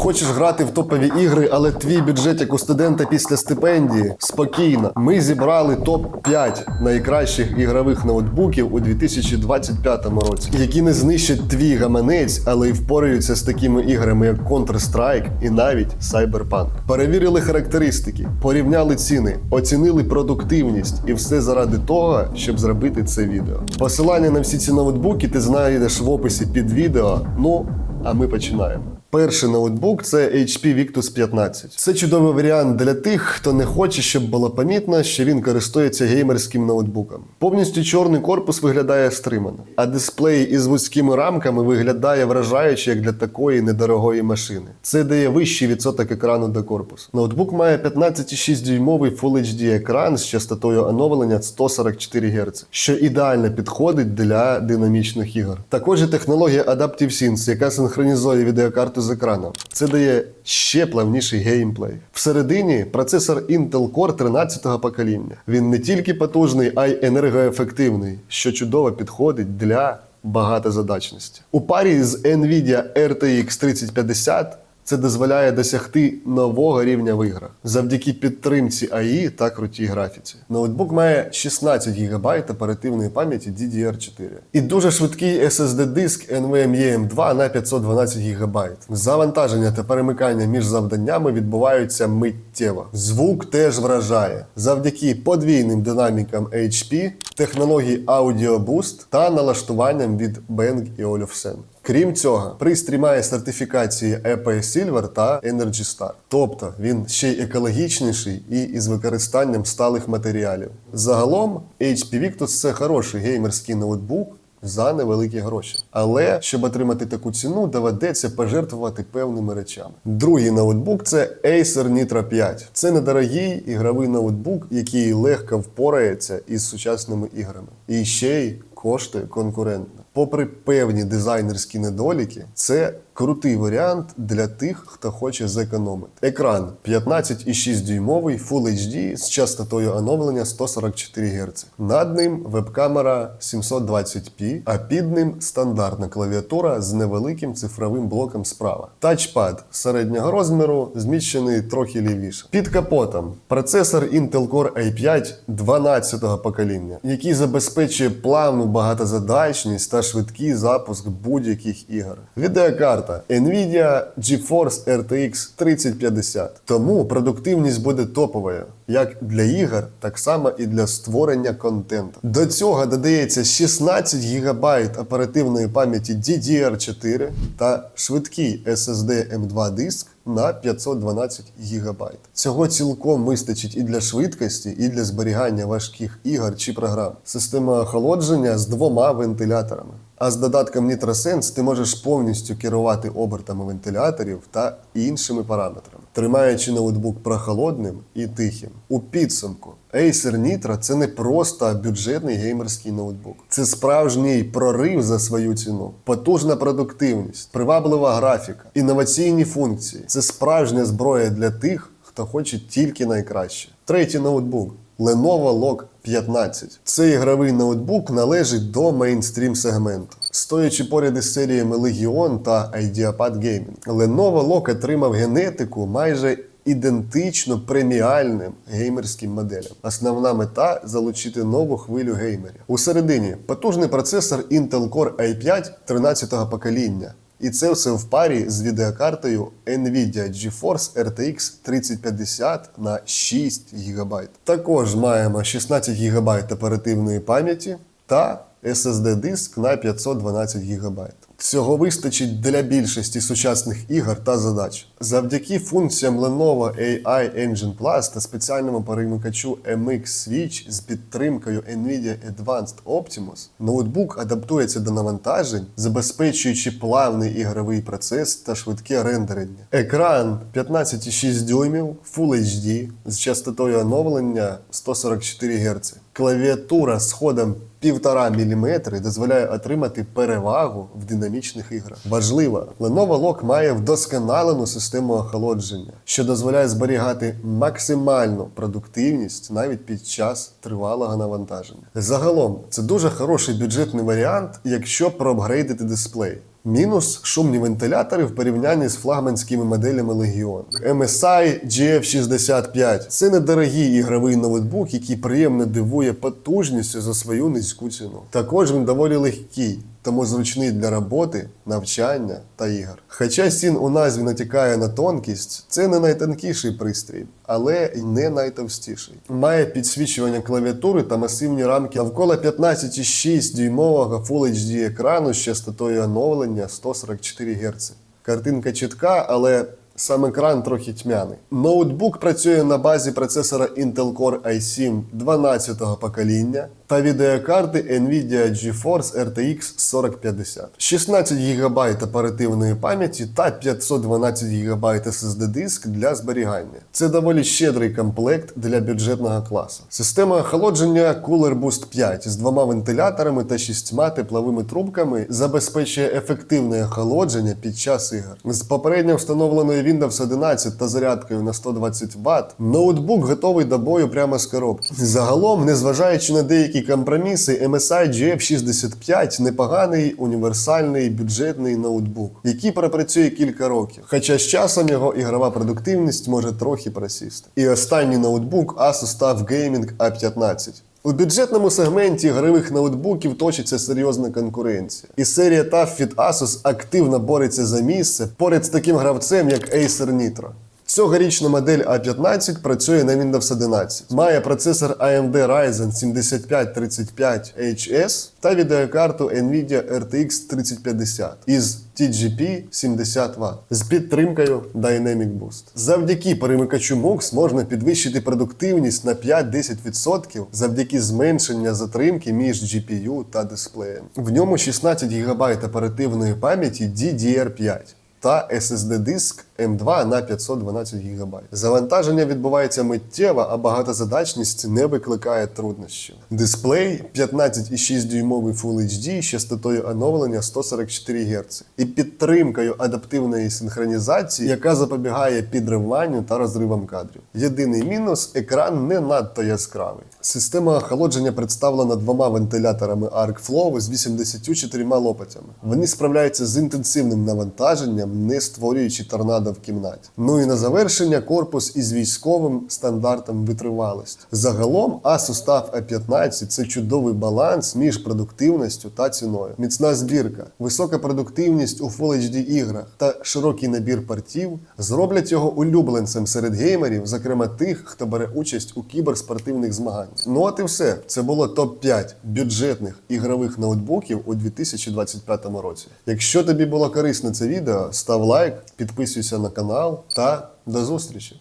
Хочеш грати в топові ігри, але твій бюджет як у студента після стипендії? Спокійно. Ми зібрали топ-5 найкращих ігрових ноутбуків у 2025 році, які не знищать твій гаманець, але й впораються з такими іграми, як Counter-Strike і навіть Cyberpunk. Перевірили характеристики, порівняли ціни, оцінили продуктивність і все заради того, щоб зробити це відео. Посилання на всі ці ноутбуки ти знайдеш в описі під відео. Ну, а ми починаємо. Перший ноутбук це HP Victus 15. Це чудовий варіант для тих, хто не хоче, щоб було помітно, що він користується геймерським ноутбуком. Повністю чорний корпус виглядає стримано, а дисплей із вузькими рамками виглядає вражаюче як для такої недорогої машини. Це дає вищий відсоток екрану до корпусу. Ноутбук має 15,6 дюймовий Full HD екран з частотою оновлення 144 Гц, що ідеально підходить для динамічних ігор. Також є технологія Adaptive Sync, яка синхронізує відеокарту з екраном. Це дає ще плавніший геймплей. Всередині процесор Intel Core 13-го покоління. Він не тільки потужний, а й енергоефективний, що чудово підходить для багатозадачності. У парі з Nvidia RTX 3050 це дозволяє досягти нового рівня в іграх завдяки підтримці AI та крутій графіці. Ноутбук має 16 ГБ оперативної пам'яті DDR4 і дуже швидкий SSD-диск NVMe M2 на 512 ГБ. Завантаження та перемикання між завданнями відбуваються миттєво. Звук теж вражає завдяки подвійним динамікам HP, технології Audio Boost та налаштуванням від Bang і Olufsen. Крім цього, пристрій має сертифікації EPA Silver та Energy Star. Тобто він ще й екологічніший і із використанням сталих матеріалів. Загалом, HP Victus це хороший геймерський ноутбук. За невеликі гроші. Але щоб отримати таку ціну, доведеться пожертвувати певними речами. Другий ноутбук це Acer Nitro 5. Це недорогий ігровий ноутбук, який легко впорається із сучасними іграми. І ще й коштує конкурентно. Попри певні дизайнерські недоліки, це крутий варіант для тих, хто хоче зекономити. Екран 15,6 дюймовий Full HD з частотою оновлення 144 Гц. Над ним веб-камера 720p, а під ним стандартна клавіатура з невеликим цифровим блоком справа. Тачпад середнього розміру зміщений трохи лівіше. Під капотом процесор Intel Core i5 12-го покоління, який забезпечує плавну багатозадачність та швидкий запуск будь-яких ігор. Відеокарта Nvidia GeForce RTX 3050. Тому продуктивність буде топовою як для ігор, так само і для створення контенту. До цього додається 16 ГБ оперативної пам'яті DDR4 та швидкий SSD M2 диск на 512 ГБ. Цього цілком вистачить і для швидкості, і для зберігання важких ігор чи програм. Система охолодження з двома вентиляторами. А з додатком NitroSense ти можеш повністю керувати обертами вентиляторів та іншими параметрами, тримаючи ноутбук прохолодним і тихим. У підсумку Acer Nitro – це не просто бюджетний геймерський ноутбук. Це справжній прорив за свою ціну, потужна продуктивність, приваблива графіка, інноваційні функції. Це справжня зброя для тих, хто хоче тільки найкраще. Третій ноутбук Lenovo Log 15. Цей ігровий ноутбук належить до мейнстрім сегменту. Стоячи поряд із серіями Legion та Ideapad Gaming, Lenovo Log отримав генетику майже ідентично преміальним геймерським моделям. Основна мета залучити нову хвилю геймерів. У середині потужний процесор Intel Core i5 13-го покоління. І це все в парі з відеокартою Nvidia GeForce RTX 3050 на 6 ГБ. Також маємо 16 ГБ оперативної пам'яті та SSD-диск на 512 ГБ. Цього вистачить для більшості сучасних ігор та задач. Завдяки функціям Lenovo AI Engine Plus та спеціальному перемикачу MX Switch з підтримкою Nvidia Advanced Optimus, ноутбук адаптується до навантажень, забезпечуючи плавний ігровий процес та швидке рендерення. Екран 15,6 дюймів Full HD з частотою оновлення 144 Гц. Клавіатура з ходом 1,5 мм дозволяє отримати перевагу в динамічних іграх. Важливо, Lenovo Log має вдосконалену систему охолодження, що дозволяє зберігати максимальну продуктивність навіть під час тривалого навантаження. Загалом, це дуже хороший бюджетний варіант, якщо проапгрейдити дисплей. Мінус шумні вентилятори в порівнянні з флагманськими моделями Legion. MSI GF65 це недорогий ігровий ноутбук, який приємно дивує потужністю за свою низьку ціну. Також він доволі легкий, тому зручний для роботи, навчання та ігор. Хоча стін у назві натякає на тонкість, це не найтонкіший пристрій, але й не найтовстіший. Має підсвічування клавіатури та масивні рамки навколо 15,6 дюймового Full HD екрану з частотою оновлення 144 Гц. Картинка чітка, але сам екран трохи тьмяний. Ноутбук працює на базі процесора Intel Core i7 12-го покоління та відеокарти Nvidia GeForce RTX 4050. 16 ГБ оперативної пам'яті та 512 ГБ SSD диск для зберігання. Це доволі щедрий комплект для бюджетного класу. Система охолодження Cooler Boost 5 з двома вентиляторами та шістьма тепловими трубками забезпечує ефективне охолодження під час ігор. З попередньо встановленою Windows 11 та зарядкою на 120 Вт, ноутбук готовий до бою прямо з коробки. Загалом, незважаючи на деякі компроміси, MSI GF65 непоганий універсальний бюджетний ноутбук, який пропрацює кілька років. Хоча з часом його ігрова продуктивність може трохи просісти. І останній ноутбук Asus TUF Gaming A15. У бюджетному сегменті ігрових ноутбуків точиться серйозна конкуренція. І серія TUF від Asus активно бореться за місце поряд з таким гравцем, як Acer Nitro. Цьогорічна модель A15 працює на Windows 11, має процесор AMD Ryzen 7535HS та відеокарту Nvidia RTX 3050 із TGP 70 Вт з підтримкою Dynamic Boost. Завдяки перемикачу MUX можна підвищити продуктивність на 5-10% завдяки зменшення затримки між GPU та дисплеєм. В ньому 16 ГБ оперативної пам'яті DDR5 та SSD-диск M2 на 512 ГБ. Завантаження відбувається миттєво, а багатозадачність не викликає труднощів. Дисплей 15,6 дюймовий Full HD з частотою оновлення 144 Гц і підтримкою адаптивної синхронізації, яка запобігає підриванню та розривам кадрів. Єдиний мінус екран не надто яскравий. Система охолодження представлена двома вентиляторами ArcFlow з 84 лопатями. Вони справляються з інтенсивним навантаженням, не створюючи торнадо в кімнаті. Ну і на завершення корпус із військовим стандартом витривалості. Загалом TUF A15 це чудовий баланс між продуктивністю та ціною. Міцна збірка, висока продуктивність у Full HD іграх та широкий набір портів зроблять його улюбленцем серед геймерів, зокрема тих, хто бере участь у кіберспортивних змаганнях. Ну от і все. Це було топ-5 бюджетних ігрових ноутбуків у 2025 році. Якщо тобі було корисне це відео, став лайк, підписуйся на канал та до зустрічі!